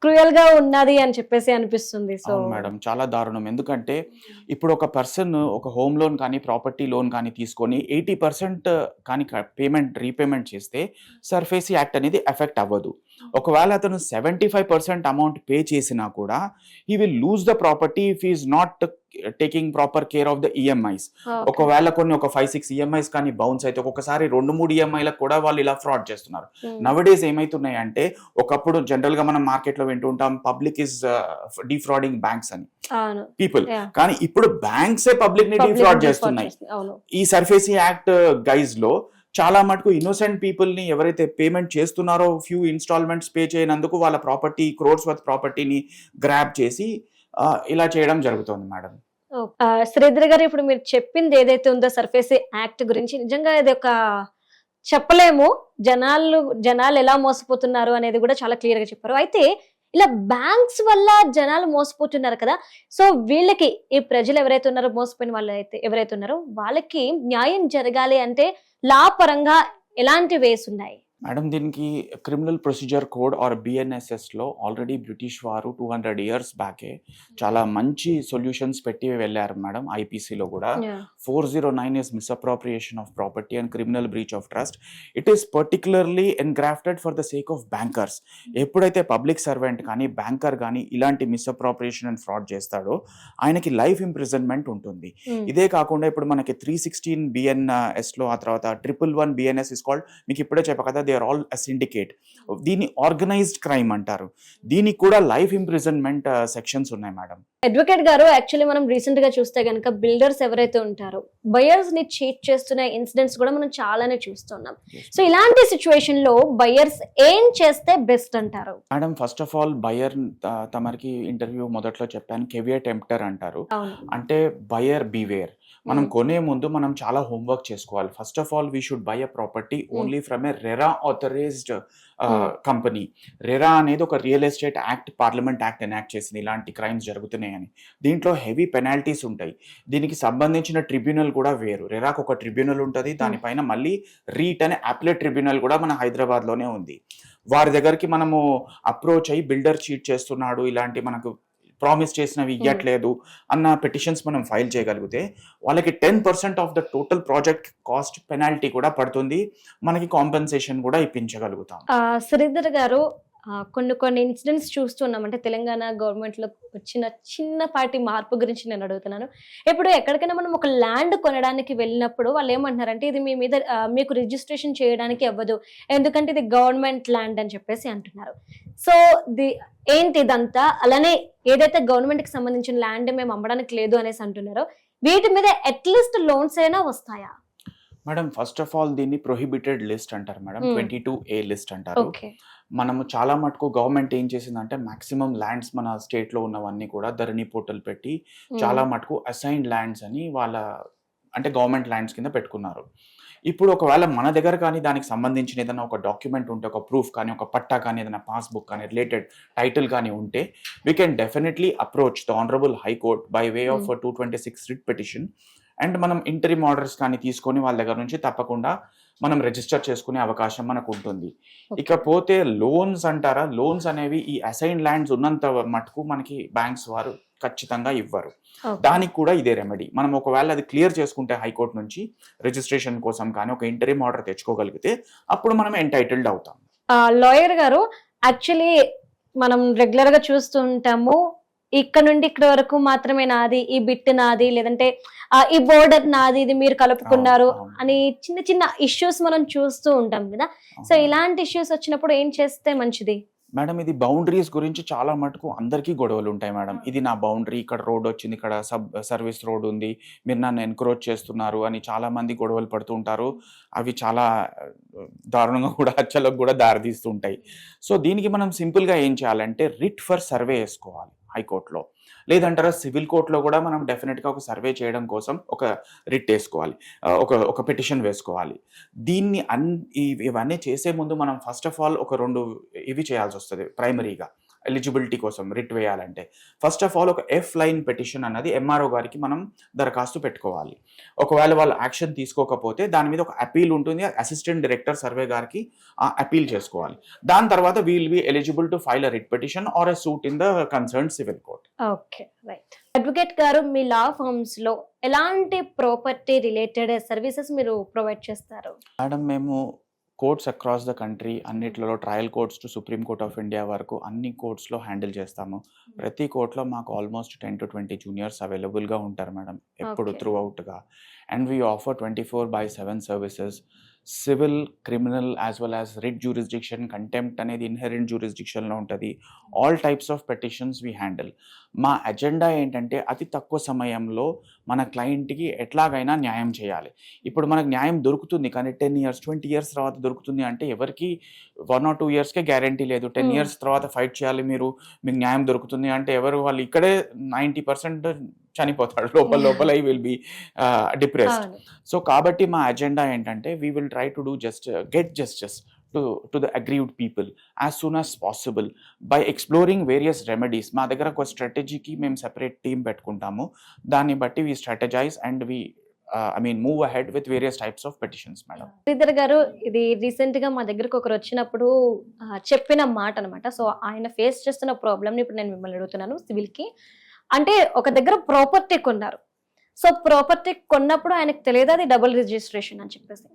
S1: క్రూయల్గా ఉన్నది అని చెప్పేసి అనిపిస్తుంది. సో
S2: మేడం చాలా దారుణం. ఎందుకంటే ఇప్పుడు ఒక పర్సన్ ఒక హోమ్ లోన్ కానీ ప్రాపర్టీ లోన్ కానీ తీసుకొని ఎయిటీ పర్సెంట్ కానీ పేమెంట్ రీపేమెంట్ చేస్తే సర్ఫేసీ యాక్ట్ అనేది ఎఫెక్ట్ అవ్వదు. ఒకవేళ అతను seventy five percent amount pay చేసినా కూడా he will lose the property if is not taking proper care of the EMIs ఒకవేళ కొన్ని ఒక ఫైవ్ సిక్స్ ఈఎంఐస్ కానీ బౌన్స్ అయితే ఒక్కొక్కసారి రెండు మూడు ఈఎంఐలకు కూడా వాళ్ళు ఇలా ఫ్రాడ్ చేస్తున్నారు. నవడేస్ ఏమైతున్నాయి అంటే ఒకప్పుడు జనరల్గా మనం మార్కెట్లో వింటుంటాం పబ్లిక్ ఇస్ డిఫ్రాడింగ్ బ్యాంక్స్ అని. పీపుల్. కానీ ఇప్పుడు బ్యాంక్సే
S1: పబ్లిక్ని
S2: డిఫ్రాడ్ చేస్తున్నాయి. ఈ సర్ఫేసీ యాక్ట్ గైజ్లో చాలా మటుకు ఇన్నోసెంట్ పీపుల్ని ఎవరైతే పేమెంట్ చేస్తున్నారో ఫ్యూ ఇన్స్టాల్మెంట్స్ పే చేయనందుకు వాళ్ళ ప్రాపర్టీ క్రోడ్స్ వర్త్ ప్రాపర్టీని గ్రాప్ చేసి ఇలా చేయడం జరుగుతుంది మేడం.
S1: ఆ, శ్రీధర్ గారు ఇప్పుడు మీరు చెప్పింది ఏదైతే ఉందో సర్ఫేస్ యాక్ట్ గురించి నిజంగా ఇది ఒక చెప్పలేము. జనాలు జనాలు ఎలా మోసపోతున్నారు అనేది కూడా చాలా క్లియర్గా చెప్పారు. అయితే ఇలా బ్యాంక్స్ వల్ల జనాలు మోసపోతున్నారు కదా. సో వీళ్ళకి ఈ ప్రజలు ఎవరైతే ఉన్నారో మోసపోయిన వాళ్ళు అయితే ఎవరైతే ఉన్నారో వాళ్ళకి న్యాయం జరగాలి అంటే లా పరంగా ఎలాంటి వేస్ ఉన్నాయి?
S2: మేడం దీనికి క్రిమినల్ ప్రొసీజర్ కోడ్ ఆర్ బిఎన్ఎస్ఎస్లో ఆల్రెడీ బ్రిటిష్ వారు టూ హండ్రెడ్ ఇయర్స్ బ్యాకే చాలా మంచి సొల్యూషన్స్ పెట్టి వెళ్ళారు మేడం ఐపీసీలో కూడా. Four zero nine is misappropriation of property and criminal breach of trust it is particularly engrafted for the sake of bankers ఎప్పుడైతే పబ్లిక్ సర్వెంట్ కానీ బ్యాంకర్ కానీ ఇలాంటి మిస్అప్రాప్రియేషన్ అండ్ ఫ్రాడ్ చేస్తాడో ఆయనకి లైఫ్ ఇంప్రిజన్మెంట్ ఉంటుంది.
S1: Hmm.
S2: ఇదే కాకుండా ఇప్పుడు మనకి త్రీ సిక్స్టీన్ బిఎన్ఎస్లో ఆ తర్వాత triple one BNS is called మీకు ఇప్పుడే చెప్పా కదా దే ఆర్ ఆల్ సిండికేట్. దీన్ని ఆర్గనైజ్డ్ క్రైమ్ అంటారు. దీనికి కూడా లైఫ్ ఇంప్రిజన్మెంట్ సెక్షన్స్ ఉన్నాయి మేడం.
S1: అడ్వకేట్ గారు యాక్చువల్లీ మనం రీసెంట్గా చూస్తే కనుక బిల్డర్స్ ఎవరైతే ఉంటారో బయర్స్ని చీట్ చేస్తున్న ఇన్సిడెంట్స్ కూడా మనం చాలానే చూస్తున్నాం. సో ఇలాంటి సిచ్యువేషన్లో బయర్స్ ఏం చేస్తే బెస్ట్ అంటారు?
S2: Madam first of all buyer తమరికి ఇంటర్వ్యూ మొదట్లో చెప్పాను కెవియర్ టెంప్టర్ అంటారు. అంటే బయర్ బివేర్. మనం
S1: Hmm.
S2: కొనే ముందు మనం చాలా హోంవర్క్ చేసుకోవాలి. First of all we should buy a property only from a RERA authorised
S1: Hmm.
S2: Company RERA అనేది ఒక real estate act parliament act enact చేసింది. ఇలాంటి క్రైమ్స్ జరుగుతున్నాయని. దీంట్లో హెవీ పెనాల్టీస్ ఉంటాయి. దీనికి సంబంధించిన ట్రిబ్యునల్ కూడా వేరు. రెరాకు ఒక ట్రిబ్యునల్ ఉంటుంది. దానిపైన మళ్ళీ రీట్ అనే అప్లెట్ ట్రిబ్యునల్ కూడా మన హైదరాబాద్లోనే ఉంది. వారి దగ్గరికి మనము అప్రోచ్ అయ్యి బిల్డర్ చీట్ చేస్తున్నాడు. ఇలాంటి మనకు ప్రామిస్ చేసినవి ఇవ్వట్లేదు అన్న పిటిషన్స్ మనం ఫైల్ చేయగలిగితే వాళ్ళకి ten percent of the total project cost penalty కూడా పడుతుంది. మనకి కాంపెన్సేషన్ కూడా ఇప్పించగలుగుతాం.
S1: శ్రీధర్ గారు కొన్ని కొన్ని ఇన్సిడెంట్స్ చూస్తున్నాం అంటే తెలంగాణ గవర్నమెంట్లో వచ్చిన చిన్నపాటి మార్పు గురించి నేను అడుగుతున్నాను. ఇప్పుడు ఎక్కడికైనా మనం ఒక ల్యాండ్ కొనడానికి వెళ్ళినప్పుడు వాళ్ళు ఏమంటున్నారంటే ఇది మీ మీద మీకు రిజిస్ట్రేషన్ చేయడానికి అవ్వదు. ఎందుకంటే ఇది గవర్నమెంట్ ల్యాండ్ అని చెప్పేసి అంటున్నారు. సో ది ఏంటి ఇదంతా? అలానే ఏదైతే గవర్నమెంట్కి సంబంధించిన ల్యాండ్ మేము అమ్మడానికి లేదు అనేసి అంటున్నారో వీటి మీద అట్లీస్ట్ లోన్స్ అయినా వస్తాయా?
S2: మేడం ఫస్ట్ ఆఫ్ ఆల్ దీన్ని ప్రొహిబిటెడ్ లిస్ట్ అంటారు madam. Twenty two A list అంటారు.
S1: ఓకే
S2: మనము చాలా మటుకు గవర్నమెంట్ ఏం చేసిందంటే మాక్సిమం ల్యాండ్స్ మన స్టేట్లో ఉన్నవన్నీ కూడా ధరణి పోర్టల్ పెట్టి చాలా మటుకు అసైన్డ్ ల్యాండ్స్ అని వాళ్ళ అంటే గవర్నమెంట్ ల్యాండ్స్ కింద పెట్టుకున్నారు. ఇప్పుడు ఒకవేళ మన దగ్గర కానీ దానికి సంబంధించిన ఏదైనా ఒక డాక్యుమెంట్ ఉంటే ఒక ప్రూఫ్ కానీ ఒక పట్టా కానీ ఏదైనా పాస్బుక్ కానీ రిలేటెడ్ టైటిల్ కానీ ఉంటే we can definitely approach the honourable high court by way of two twenty six writ petition and మనం ఇంటరిమ్ ఆర్డర్స్ కానీ తీసుకొని వాళ్ళ దగ్గర నుంచి తప్పకుండా మనం రిజిస్టర్ చేసుకునే అవకాశం మనకు ఉంటుంది. ఇకపోతే లోన్స్ అంటారా? లోన్స్ అనేవి ఈ అసైన్ ల్యాండ్స్ ఉన్నంత మటుకు మనకి బ్యాంక్స్ వారు ఖచ్చితంగా ఇవ్వరు. దానికి కూడా ఇదే రెమెడీ మనం ఒకవేళ అది క్లియర్ చేసుకుంటే హైకోర్టు నుంచి రిజిస్ట్రేషన్ కోసం కానీ ఒక ఇంటరిమ్ ఆర్డర్ తెచ్చుకోగలిగితే అప్పుడు మనం ఎంటైటిల్డ్ అవుతాం.
S1: లాయర్ గారు యాక్చువల్లీ మనం రెగ్యులర్గా చూస్తూ ఉంటాము ఇక్కడ నుండి ఇక్కడ వరకు మాత్రమే నాది ఈ బిట్ నాది లేదంటే ఈ బోర్డర్ నాది ఇది మీరు కలుపుకున్నారు. అని చిన్న చిన్న ఇష్యూస్ మనం చూస్తూ ఉంటాం కదా. సో ఇలాంటి ఇష్యూస్ వచ్చినప్పుడు ఏం చేస్తే మంచిది?
S2: మేడం ఇది బౌండరీస్ గురించి చాలా మటుకు అందరికీ గొడవలు ఉంటాయి మేడం. ఇది నా బౌండరీ ఇక్కడ రోడ్ వచ్చింది ఇక్కడ సబ్ సర్వీస్ రోడ్ ఉంది మీరు నన్ను ఎన్క్రోచ్ చేస్తున్నారు అని చాలా మంది గొడవలు పడుతూ ఉంటారు. అవి చాలా దారుణంగా కూడా హత్యలకు కూడా దారితీస్తుంటాయి సో దీనికి మనం సింపుల్గా ఏం చేయాలంటే రిట్ ఫర్ సర్వే వేసుకోవాలి. హైకోర్టులో. లేదంటారా సివిల్ కోర్టులో కూడా మనం డెఫినెట్గా ఒక సర్వే చేయడం కోసం ఒక రిట్ వేసుకోవాలి. ఒక ఒక పిటిషన్ వేసుకోవాలి. దీన్ని అన్ ఇవి- ఇవన్నీ చేసే ముందు మనం ఫస్ట్ ఆఫ్ ఆల్ ఒక రెండు ఇవి చేయాల్సి వస్తుంది ప్రైమరీగా. ఎలిజిబిలిటీ కోసం రిట్ వేయాలంటే. ఫస్ట్ ఆఫ్ ఆల్ ఒక ఎఫ్ లైన్ పిటిషన్ అన్నది ఎంఆర్ఓ గారికి మనం దరఖాస్తు పెట్టుకోవాలి. ఒకవేళ వాళ్ళు యాక్షన్ తీసుకోకపోతే దాని మీద ఒక అపీల్ ఉంటుంది. అసిస్టెంట్ డైరెక్టర్ సర్వే గారికి అపీల్ చేసుకోవాలి. దాని తర్వాత we'll be eligible to file a writ petition or a suit in the concern civil court
S1: okay right advocate గారు మీ లా ఫర్మ్స్లో ఎలాంటి ప్రాపర్టీ రిలేటెడ్ సర్వీసెస్ మీరు ప్రొవైడ్ చేస్తారు?
S2: మేడం మేము కోర్ట్స్ అక్రాస్ ద కంట్రీ అన్నిట్లలో trial courts to supreme court of India వరకు అన్ని కోర్ట్స్లో హ్యాండిల్ చేస్తాము. ప్రతి కోర్టులో మాకు almost ten to twenty juniors అవైలబుల్గా ఉంటారు మేడం ఎప్పుడు. Through అవుట్గా and we offer twenty four by seven services. Civil criminal as well as writ jurisdiction contempt అనేది ఇన్హెరెంట్ జ్యూరిస్డిక్షన్లో ఉంటుంది. All types of petitions we handle మా అజెండా ఏంటంటే అతి తక్కువ సమయంలో మన క్లయింట్కి ఎట్లాగైనా న్యాయం చేయాలి. ఇప్పుడు మనకు న్యాయం దొరుకుతుంది కానీ టెన్ ఇయర్స్ ట్వంటీ ఇయర్స్ తర్వాత దొరుకుతుంది అంటే ఎవరికి వన్ ఆర్ టూ ఇయర్స్కే గ్యారంటీ లేదు. Ten
S1: Hmm.
S2: ఇయర్స్ తర్వాత ఫైట్ చేయాలి మీరు మీకు న్యాయం దొరుకుతుంది అంటే ఎవరు వాళ్ళు ఇక్కడే నైంటీ పర్సెంట్ చనిపోతాడు. లోపల లోపల I will be depressed. So కాబట్టి మా అజెండా ఏంటంటే we will try to do just get justice to to the aggrieved people as soon as possible by exploring various remedies మా దగ్గర ఒక స్ట్రాటజీకి మేము సెపరేట్ టీం పెట్టుకుంటాము. దాన్ని బట్టి we strategise and we I mean move ahead with various types of petitions madam
S1: Sridhar garu ఇది రీసెంట్గా మా దగ్గరకు ఒకరు వచ్చినప్పుడు చెప్పిన మాట అనమాట సో ఆయన ఫేస్ చేస్తున్న ప్రాబ్లమ్ ఇప్పుడు నేను మిమ్మల్ని అడుగుతున్నాను. సివిల్కి అంటే ఒక దగ్గర ప్రాపర్టీ కొన్నారు. సో ప్రాపర్టీ కొన్నప్పుడు ఆయనకు తెలియదు అది డబుల్ రిజిస్ట్రేషన్ అని చెప్పేసి.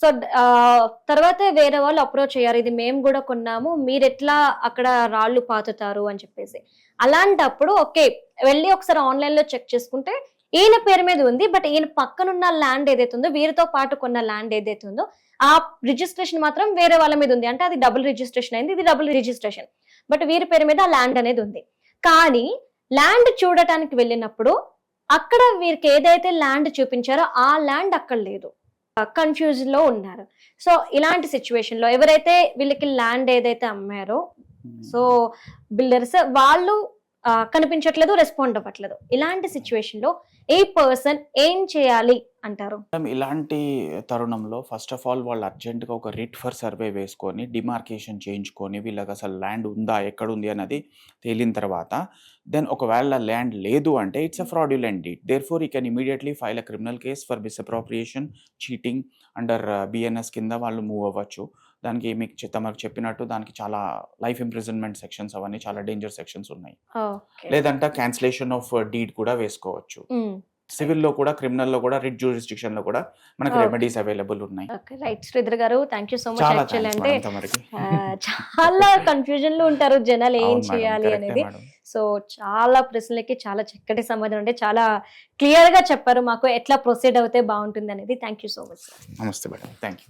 S1: సో తర్వాతే తర్వాత వేరే వాళ్ళు అప్రోచ్ అయ్యారు. ఇది మేము కూడా కొన్నాము మీరు ఎట్లా అక్కడ రాళ్ళు పాతుతారు అని చెప్పేసి. అలాంటప్పుడు ఓకే వెళ్ళి ఒకసారి ఆన్లైన్లో చెక్ చేసుకుంటే ఈయన పేరు మీద ఉంది బట్ ఈయన పక్కనున్న ల్యాండ్ ఏదైతే ఉందో వీరితో పాటు కొన్న ల్యాండ్ ఏదైతే ఉందో ఆ రిజిస్ట్రేషన్ మాత్రం వేరే వాళ్ళ మీద ఉంది. అంటే అది డబుల్ రిజిస్ట్రేషన్ అయింది ఇది డబుల్ రిజిస్ట్రేషన్ బట్ వీరి పేరు మీద ఆ ల్యాండ్ అనేది ఉంది. కానీ ల్యాండ్ చూడటానికి వెళ్ళినప్పుడు అక్కడ వీరికి ఏదైతే ల్యాండ్ చూపించారో ఆ ల్యాండ్ అక్కడ లేదు. కన్ఫ్యూజ్లో ఉన్నారు. సో ఇలాంటి సిచ్యువేషన్లో ఎవరైతే వీళ్ళకి ల్యాండ్ ఏదైతే అమ్మారో సో బిల్డర్స్ వాళ్ళు కనిపించట్లేదు రెస్పాండ్ అవ్వట్లేదు. ఇలాంటి సిచ్యువేషన్లో ఏ పర్సన్ ఏం చేయాలి అంటారు?
S2: ఇలాంటి తరుణంలో ఫస్ట్ ఆఫ్ ఆల్ వాళ్ళు అర్జెంటుగా ఒక రిట్ ఫర్ సర్వే వేసుకొని డిమార్కేషన్ చేయించుకొని వీళ్ళకి అసలు ల్యాండ్ ఉందా ఎక్కడుంది అన్నది తేలిన తర్వాత దెన్ ఒకవేళ ల్యాండ్ లేదు అంటే it's a fraudulent deed therefore we can immediately file a criminal case for misappropriation cheating under BNS కింద వాళ్ళు మూవ్ అవ్వచ్చు. దానికి మీకు తమకు చెప్పినట్టు దానికి చాలా లైఫ్ ఇంప్రిజన్మెంట్ సెక్షన్స్ అవన్నీ చాలా డేంజర్ సెక్షన్స్ ఉన్నాయి. లేదంటే క్యాన్సిలేషన్ ఆఫ్ డీడ్ కూడా వేసుకోవచ్చు. సివిల్లో కూడా క్రిమినల్లో కూడా రిట్ జ్యూరిస్డిక్షన్లో కూడా మనకు. రెమెడీస్ అవైలబుల్ ఉన్నాయి.
S1: Right. Sridhar garu thank you so much actual అంటే చాలా కన్ఫ్యూజన్లో ఉంటారు జనాలు ఏం చేయాలి అనేది. సో చాలా ప్రశ్నలకి చాలా చక్కటి సమాధానం అంటే చాలా క్లియర్గా చెప్పారు మాకు ఎట్లా ప్రొసీడ్ అవుతే బాగుంటుంది అనేది. థ్యాంక్ యూ సో మచ్
S2: నమస్తే మేడం థ్యాంక్ యూ